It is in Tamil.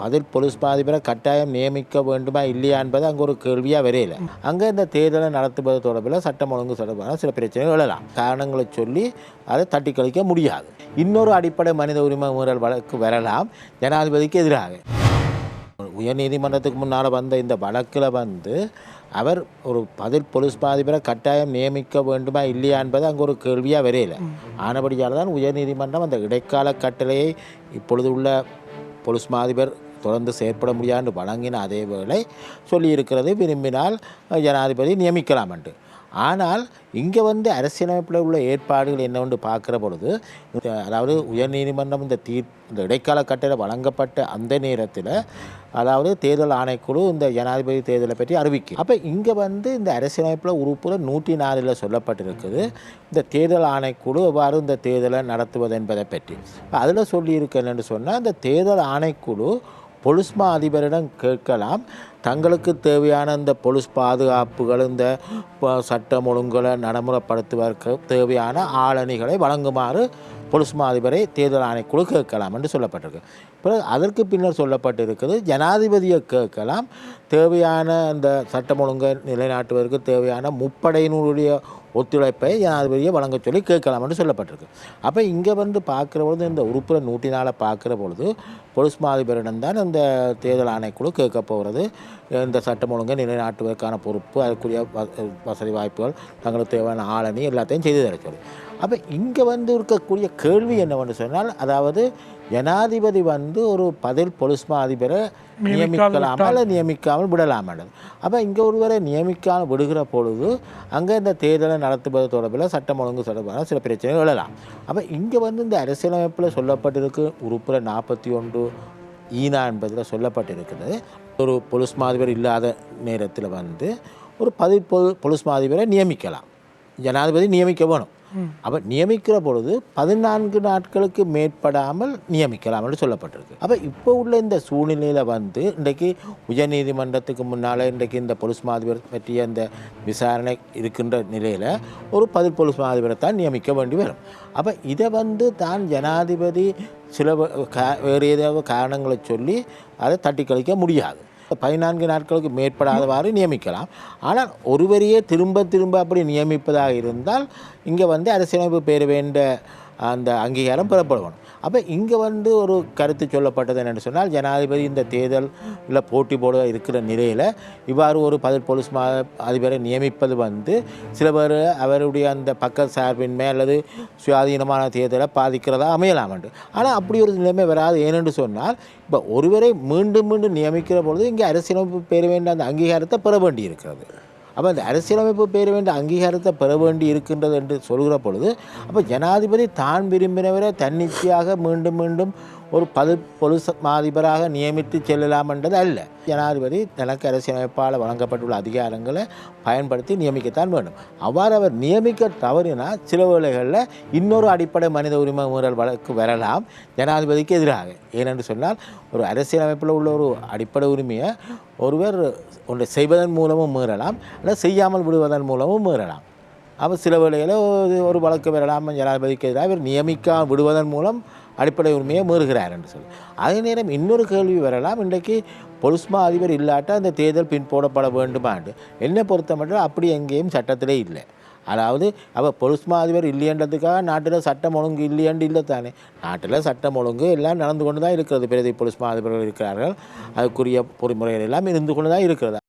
பதில் பொலிஸ் பாதிபரை கட்டாயம் நியமிக்க வேண்டுமா இல்லையா என்பது அங்கே ஒரு கேள்வியாக வரையில. அங்கே இந்த தேர்தலை நடத்துவது தொடர்பில் சட்டம் ஒழுங்கு தொடர்பான சில பிரச்சனைகள் எழலாம். காரணங்களை சொல்லி அதை தட்டி கழிக்க முடியாது. இன்னொரு அடிப்படை மனித உரிமை மீறல் வழக்கு வரலாம். ஜனாதிபதிக்கு எதிராக. உயர்நீதிமன்றத்துக்கு முன்னால் வந்த இந்த வழக்கில் வந்து அவர் ஒரு பதில் போலீஸ் பாதிபரை கட்டாயம் நியமிக்க வேண்டுமா இல்லையா என்பது அங்கே ஒரு கேள்வியாக வரையில. ஆனபடியால் தான் உயர்நீதிமன்றம் அந்த இடைக்கால கட்டளையை இப்பொழுது உள்ள போலீஸ் மாதிபர் தொடர்ந்து செயற்பட முடியாது வழங்கின அதே வேளை சொல்லியிருக்கிறது விரும்பினால் ஜனாதிபதி நியமிக்கலாம் என்று ஆனால் இங்கே வந்து அரசியலமைப்பில் உள்ள ஏற்பாடுகள் என்னவென்று பார்க்குற பொழுது அதாவது உயர்நீதிமன்றம் இந்த தீர் இந்த இடைக்கால கட்டளை வழங்கப்பட்ட அந்த நேரத்தில் அதாவது தேர்தல் ஆணைக்குழு இந்த ஜனாதிபதி தேர்தலை பற்றி அறிவிக்கும் அப்போ இங்கே வந்து இந்த அரசியலமைப்பில் உறுப்புல நூற்றி நாலில் சொல்லப்பட்டிருக்குது இந்த தேர்தல் ஆணைக்குழு எவ்வாறு இந்த தேர்தலை நடத்துவது என்பதை பற்றி. அதில் சொல்லியிருக்கேன் என்று சொன்னால் இந்த தேர்தல் ஆணைக்குழு பொலிஸ்மா அதிபரிடம் கேட்கலாம். தங்களுக்கு தேவையான இந்த பொலிஸ் பாதுகாப்புகள் இந்த சட்டம் ஒழுங்குகளை நடைமுறைப்படுத்துவதற்கு தேவையான ஆளணிகளை வழங்குமாறு பொலிஸ்மா அதிபரை தேர்தல் ஆணைக்குழு கேட்கலாம் என்று சொல்லப்பட்டிருக்கு. பிறகு அதற்கு பின்னர் சொல்லப்பட்டிருக்குது ஜனாதிபதியை கேட்கலாம். தேவையான அந்த சட்டம் ஒழுங்கை நிலைநாட்டுவதற்கு தேவையான முப்படையினுடைய ஒத்துழைப்பை ஜனாதிபதியை வழங்க சொல்லி கேட்கலாம் என்று சொல்லப்பட்டிருக்கு. அப்போ இங்கே வந்து பார்க்குற பொழுது இந்த உறுப்பினர் நூற்றி நாளை பார்க்குற பொழுது பொலிஸ் மாதிபரிடம் தான் இந்த தேர்தல் ஆணைக்குழு கேட்க போகிறது. இந்த சட்டம் ஒழுங்கை நிலைநாட்டுவதற்கான பொறுப்பு அதுக்குரிய வசதி வாய்ப்புகள் தங்களுக்கு தேவையான ஆளணி எல்லாத்தையும் செய்து தர சொல்லி. அப்போ இங்கே வந்து இருக்கக்கூடிய கேள்வி என்னவென்று சொன்னால் அதாவது ஜனாதிபதி வந்து ஒரு பதில் பொலிஸ் அதிபரை நியமிக்கலாம் அல்லது நியமிக்காமல் விடலாமானது அப்போ இங்கே ஒருவரை நியமிக்காமல் விடுகிற பொழுது அங்கே இந்த தேர்தலை நடத்துவது தொடர்பில் சட்டம் ஒழுங்கு தொடர்பான சில பிரச்சனைகள் எழலாம். அப்போ இங்கே வந்து இந்த அரசியலமைப்பில் சொல்லப்பட்டிருக்கு உறுப்பில் நாற்பத்தி ஒன்று ஈனா என்பதில் சொல்லப்பட்டிருக்கிறது. ஒரு பொலிஸ் மாதிபர் இல்லாத நேரத்தில் வந்து ஒரு பதில் பொது பொலிஸ் மாதிபரை நியமிக்கலாம். ஜனாதிபதி நியமிக்க வேணும். அப்போ நியமிக்கிற பொழுது பதினான்கு நாட்களுக்கு மேற்படாமல் நியமிக்கலாம் என்று சொல்லப்பட்டிருக்கு. அப்போ இப்போ உள்ள இந்த சூழ்நிலையில் வந்து இன்றைக்கு உயர்நீதிமன்றத்துக்கு முன்னால் இன்றைக்கு இந்த பொலிஸ் மாதிபர் பற்றிய இந்த விசாரணை இருக்கின்ற நிலையில் ஒரு பதில் பொலிஸ் மாதிபரை தான் நியமிக்க வேண்டி வரும். அப்போ இதை வந்து தான் ஜனாதிபதி சில வேறு ஏதாவது காரணங்களை சொல்லி அதை தட்டி கழிக்க முடியாது. பதினான்கு நாட்களுக்கு மேற்படாதவாறு நியமிக்கலாம். ஆனால் ஒருவரையே திரும்ப திரும்ப அப்படி நியமிப்பதாக இருந்தால் இங்கே வந்து அரசியலமைப்பு பெற வேண்ட அந்த அங்கீகாரம் பெறப்படணும் அப்போ இங்கே வந்து ஒரு கருத்து சொல்லப்பட்டது என்னென்னு சொன்னால் ஜனாதிபதி இந்த தேர்தலில் போட்டி போட இருக்கிற நிலையில் இவ்வாறு ஒரு பதில் போலீஸ் மா அதிபரை நியமிப்பது வந்து சில பேர் அவருடைய அந்த பக்க சார்பின்மை அல்லது சுயாதீனமான தேர்தலை பாதிக்கிறதா அமையலாம் என்று. ஆனால் அப்படி ஒரு நிலைமை வராது. ஏனென்று சொன்னால் இப்போ ஒருவரை மீண்டும் மீண்டும் நியமிக்கிற பொழுது இங்கே அரசியலமைப்பு பெற வேண்டிய அந்த அங்கீகாரத்தை பெற வேண்டி இருக்கிறது அப்போ அந்த அரசியலமைப்பு பெற வேண்டிய அங்கீகாரத்தை பெற வேண்டி இருக்கின்றது என்று சொல்கிற பொழுது அப்போ ஜனாதிபதி தான் விரும்பினவரை தன்னிச்சையாக மீண்டும் மீண்டும் ஒரு பது பொலிஸ் மாதிபராக நியமித்து செல்லலாம் என்றது அல்ல. ஜனாதிபதி தனக்கு அரசியலமைப்பால் வழங்கப்பட்டுள்ள அதிகாரங்களை பயன்படுத்தி நியமிக்கத்தான் வேண்டும். அவ்வாறு அவர் நியமிக்க தவறினால் சில வேளைகளில் இன்னொரு அடிப்படை மனித உரிமை மீறல் வழக்கு வரலாம் ஜனாதிபதிக்கு எதிராக. ஏனென்று சொன்னால் ஒரு அரசியலமைப்பில் உள்ள ஒரு அடிப்படை உரிமையை ஒருவர் ஒன்றை செய்வதன் மூலமும் மீறலாம் இல்லை செய்யாமல் விடுவதன் மூலமும் மீறலாம். அப்போ சில வேளையில் ஒரு- ஒரு வழக்கு வரலாம் ஜனாதிபதிக்கு எதிராக இவர் நியமிக்க விடுவதன் மூலம் அடிப்படை உரிமையை மீறுகிறார் என்று சொல்லி. அதே நேரம் இன்னொரு கேள்வி வரலாம். இன்றைக்கு பொலிஸ்மா அதிபர் இல்லாட்டால் அந்த தேர்தல் பின்போடப்பட வேண்டுமாண்டு. என்னை பொறுத்த அப்படி எங்கேயும் சட்டத்திலே இல்லை. அதாவது அப்போ பொலிஸ்மா அதிபர் இல்லையன்றதுக்காக நாட்டில் சட்டம் ஒழுங்கு இல்லையண்டு இல்லை தானே. நாட்டில் சட்டம் ஒழுங்கு எல்லாம் நடந்து கொண்டு தான் இருக்கிறது. பிரதி பொலிஸ்மா அதிபர்கள் இருக்கிறார்கள். அதுக்குரிய பொறிமுறைகள் எல்லாம் இருந்து கொண்டு தான் இருக்கிறது?